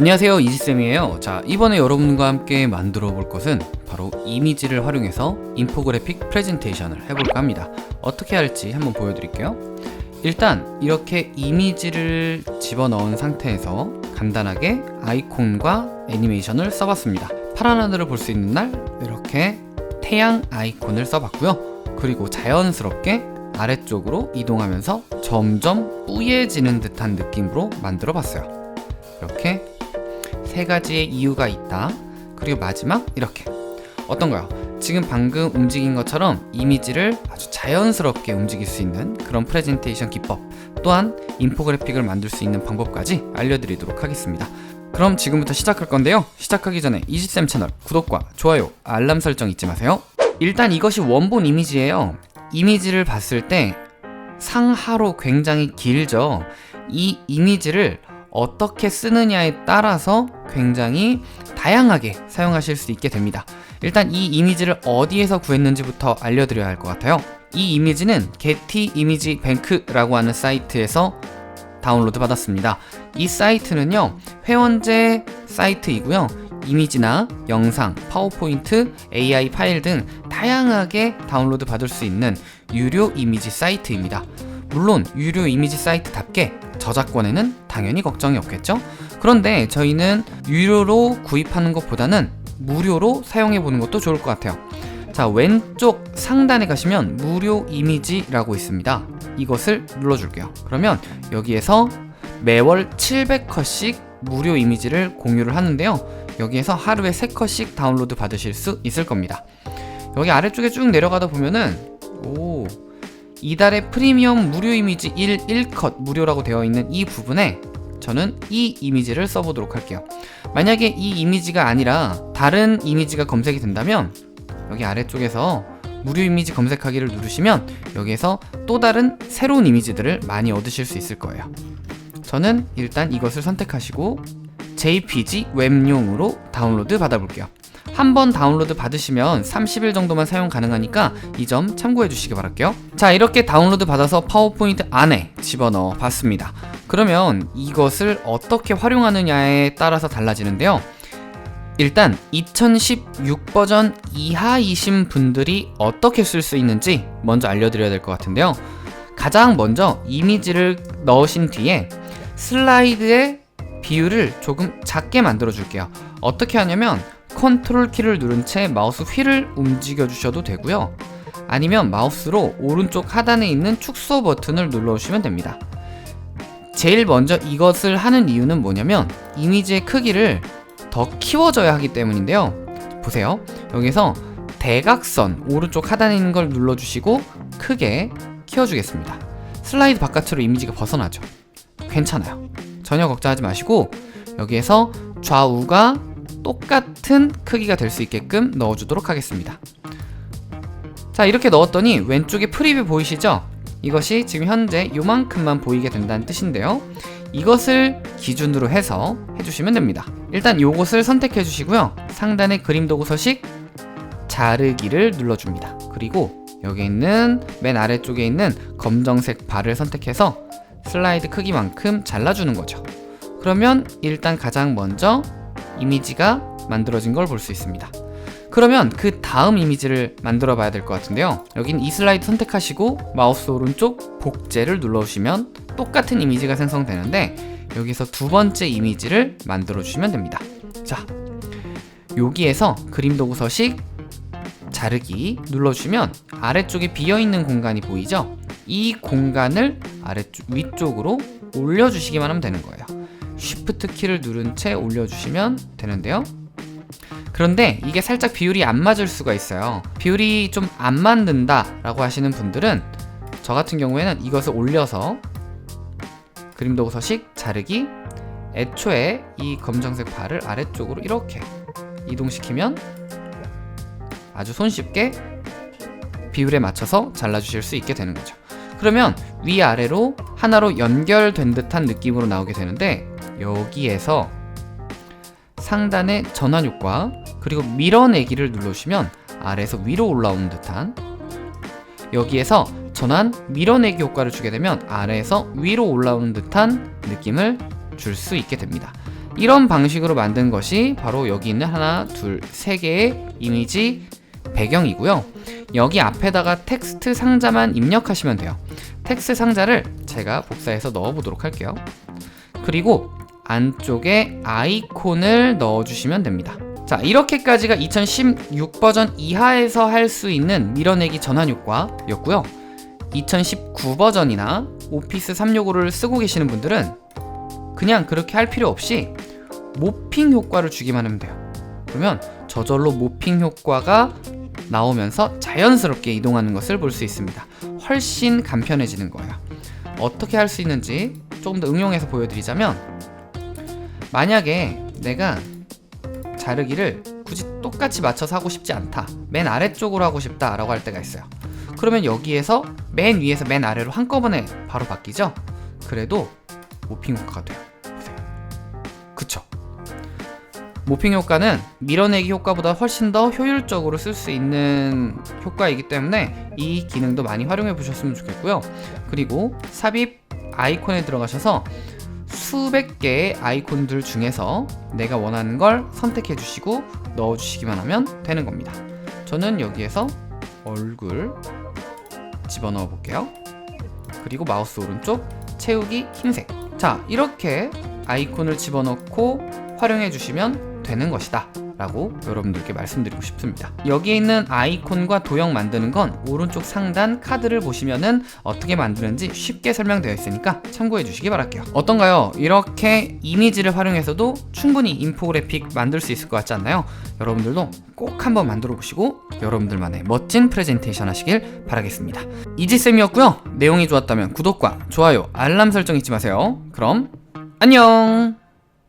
안녕하세요 이지쌤이에요. 자 이번에 여러분과 함께 만들어 볼 것은 바로 이미지를 활용해서 인포그래픽 프레젠테이션을 해볼까 합니다. 어떻게 할지 한번 보여드릴게요. 일단 이렇게 이미지를 집어넣은 상태에서 간단하게 아이콘과 애니메이션을 써봤습니다. 파란 하늘을 볼 수 있는 날 이렇게 태양 아이콘을 써봤고요. 그리고 자연스럽게 아래쪽으로 이동하면서 점점 뿌얘지는 듯한 느낌으로 만들어 봤어요. 이렇게 세 가지의 이유가 있다. 그리고 마지막 이렇게 어떤가요? 지금 방금 움직인 것처럼 이미지를 아주 자연스럽게 움직일 수 있는 그런 프레젠테이션 기법 또한 인포그래픽을 만들 수 있는 방법까지 알려드리도록 하겠습니다. 그럼 지금부터 시작할 건데요. 시작하기 전에 이지쌤 채널 구독과 좋아요, 알람 설정 잊지 마세요. 일단 이것이 원본 이미지예요. 이미지를 봤을 때 상하로 굉장히 길죠. 이 이미지를 어떻게 쓰느냐에 따라서 굉장히 다양하게 사용하실 수 있게 됩니다. 일단 이 이미지를 어디에서 구했는지부터 알려드려야 할 것 같아요. 이 이미지는 게티 이미지 뱅크라고 하는 사이트에서 다운로드 받았습니다. 이 사이트는요, 회원제 사이트이고요. 이미지나 영상, 파워포인트, AI 파일 등 다양하게 다운로드 받을 수 있는 유료 이미지 사이트입니다. 물론 유료 이미지 사이트답게 저작권에는 당연히 걱정이 없겠죠? 그런데 저희는 유료로 구입하는 것보다는 무료로 사용해 보는 것도 좋을 것 같아요. 자, 왼쪽 상단에 가시면 무료 이미지라고 있습니다. 이것을 눌러줄게요. 그러면 여기에서 매월 700컷씩 무료 이미지를 공유를 하는데요. 여기에서 하루에 3컷씩 다운로드 받으실 수 있을 겁니다. 여기 아래쪽에 쭉 내려가다 보면은 오 이달의 프리미엄 무료 이미지 1 1컷 무료라고 되어 있는 이 부분에 저는 이 이미지를 써보도록 할게요. 만약에 이 이미지가 아니라 다른 이미지가 검색이 된다면 여기 아래쪽에서 무료 이미지 검색하기를 누르시면 여기에서 또 다른 새로운 이미지들을 많이 얻으실 수 있을 거예요. 저는 일단 이것을 선택하시고 JPG 웹용으로 다운로드 받아볼게요. 한 번 다운로드 받으시면 30일 정도만 사용 가능하니까 이 점 참고해 주시기 바랄게요. 자, 이렇게 다운로드 받아서 파워포인트 안에 집어넣어 봤습니다. 그러면 이것을 어떻게 활용하느냐에 따라서 달라지는데요. 일단 2016 버전 이하이신 분들이 어떻게 쓸 수 있는지 먼저 알려드려야 될 것 같은데요. 가장 먼저 이미지를 넣으신 뒤에 슬라이드의 비율을 조금 작게 만들어 줄게요. 어떻게 하냐면 컨트롤 키를 누른 채 마우스 휠을 움직여 주셔도 되고요. 아니면 마우스로 오른쪽 하단에 있는 축소 버튼을 눌러주시면 됩니다. 제일 먼저 이것을 하는 이유는 뭐냐면 이미지의 크기를 더 키워줘야 하기 때문인데요. 보세요. 여기서 대각선 오른쪽 하단에 있는 걸 눌러주시고 크게 키워주겠습니다. 슬라이드 바깥으로 이미지가 벗어나죠. 괜찮아요. 전혀 걱정하지 마시고 여기에서 좌우가 똑같은 크기가 될 수 있게끔 넣어주도록 하겠습니다. 자 이렇게 넣었더니 왼쪽에 프리뷰 보이시죠? 이것이 지금 현재 요만큼만 보이게 된다는 뜻인데요. 이것을 기준으로 해서 해주시면 됩니다. 일단 요것을 선택해 주시고요. 상단에 그림 도구 서식 자르기를 눌러줍니다. 그리고 여기 있는 맨 아래쪽에 있는 검정색 바를 선택해서 슬라이드 크기만큼 잘라주는 거죠. 그러면 일단 가장 먼저 이미지가 만들어진 걸 볼 수 있습니다. 그러면 그 다음 이미지를 만들어 봐야 될 것 같은데요. 여긴 이 슬라이드 선택하시고 마우스 오른쪽 복제를 눌러주시면 똑같은 이미지가 생성되는데 여기서 두 번째 이미지를 만들어 주시면 됩니다. 자, 여기에서 그림 도구 서식 자르기 눌러주시면 아래쪽에 비어있는 공간이 보이죠? 이 공간을 아래쪽 위쪽으로 올려주시기만 하면 되는 거예요. 쉬프트 키를 누른 채 올려주시면 되는데요. 그런데 이게 살짝 비율이 안 맞을 수가 있어요. 비율이 좀 안 맞는다 라고 하시는 분들은 저 같은 경우에는 이것을 올려서 그림 도구 서식 자르기 애초에 이 검정색 바를 아래쪽으로 이렇게 이동시키면 아주 손쉽게 비율에 맞춰서 잘라주실 수 있게 되는 거죠. 그러면 위아래로 하나로 연결된 듯한 느낌으로 나오게 되는데 여기에서 상단의 전환 효과 그리고 밀어내기를 누르시면 아래에서 위로 올라오는 듯한 여기에서 전환 밀어내기 효과를 주게 되면 아래에서 위로 올라오는 듯한 느낌을 줄 수 있게 됩니다. 이런 방식으로 만든 것이 바로 여기 있는 하나, 둘, 세 개의 이미지 배경이고요. 여기 앞에다가 텍스트 상자만 입력하시면 돼요. 텍스트 상자를 제가 복사해서 넣어 보도록 할게요. 그리고 안쪽에 아이콘을 넣어주시면 됩니다. 자, 이렇게까지가 2016 버전 이하에서 할 수 있는 밀어내기 전환 효과였고요. 2019 버전이나 오피스 365를 쓰고 계시는 분들은 그냥 그렇게 할 필요 없이 모핑 효과를 주기만 하면 돼요. 그러면 저절로 모핑 효과가 나오면서 자연스럽게 이동하는 것을 볼 수 있습니다. 훨씬 간편해지는 거예요. 어떻게 할 수 있는지 조금 더 응용해서 보여드리자면 만약에 내가 자르기를 굳이 똑같이 맞춰서 하고 싶지 않다. 맨 아래쪽으로 하고 싶다 라고 할 때가 있어요. 그러면 여기에서 맨 위에서 맨 아래로 한꺼번에 바로 바뀌죠? 그래도 모핑 효과가 돼요. 보세요. 그쵸? 모핑 효과는 밀어내기 효과보다 훨씬 더 효율적으로 쓸 수 있는 효과이기 때문에 이 기능도 많이 활용해 보셨으면 좋겠고요. 그리고 삽입 아이콘에 들어가셔서 수백 개의 아이콘들 중에서 내가 원하는 걸 선택해 주시고 넣어 주시기만 하면 되는 겁니다. 저는 여기에서 얼굴 집어넣어 볼게요. 그리고 마우스 오른쪽 채우기 흰색. 자, 이렇게 아이콘을 집어넣고 활용해 주시면 되는 것이다. 라고 여러분들께 말씀드리고 싶습니다. 여기에 있는 아이콘과 도형 만드는 건 오른쪽 상단 카드를 보시면은 어떻게 만드는지 쉽게 설명되어 있으니까 참고해 주시기 바랄게요. 어떤가요? 이렇게 이미지를 활용해서도 충분히 인포그래픽 만들 수 있을 것 같지 않나요? 여러분들도 꼭 한번 만들어 보시고 여러분들만의 멋진 프레젠테이션 하시길 바라겠습니다. 이지쌤이었고요. 내용이 좋았다면 구독과 좋아요, 알람 설정 잊지 마세요. 그럼 안녕!